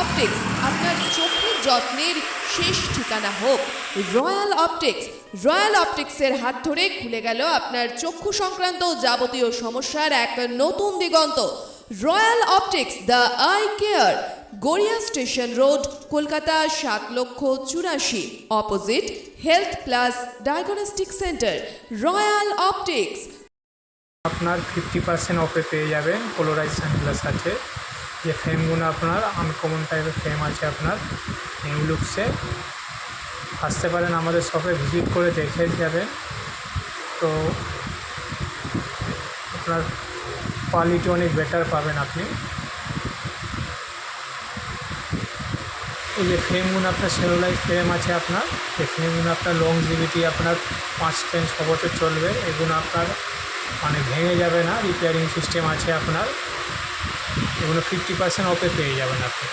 Optics আপনার চোখের যত্নের শেষ ঠিকানা হোক। রয়্যাল অপটিক্স রয়্যাল অপটিক্সের হাত ধরে খুলে গেল আপনার চক্ষু সংক্রান্ত যাবতীয় সমস্যার এক নতুন দিগন্ত। Royal optics the eye care Garia station road, Kolkata সাত লক্ষ চুরাশি, opposite health plus diagnostic centre. Royal optics আপনার ফিফটি পার্সেন্ট অফে পেয়ে যাবেন পোলোরাইজ সানগ্লাস আছে। যে ফ্রেমগুলো আপনার আনকমন টাইপের ফ্রেম আছে আপনার নিউ লুকসে আসতে পারেন আমাদের শপে ভিজিট করে দেখে যাবেন। তো আপনার কোয়ালিটি অনেক বেটার পাবেন আপনি। এই যে ফ্রেমগুলো আপনার সেলোলাইজ ফ্রেম আছে আপনার, এই ফ্রেমগুলো আপনার লংজিভিটি আপনার পাঁচ টেন ছ বছর চলবে। এগুলো আপনার মানে ভেঙে যাবে না রিপেয়ারিং সিস্টেম আছে আপনার। এগুলো ফিফটি পার্সেন্ট অফে পেয়ে যাবেন আপনি।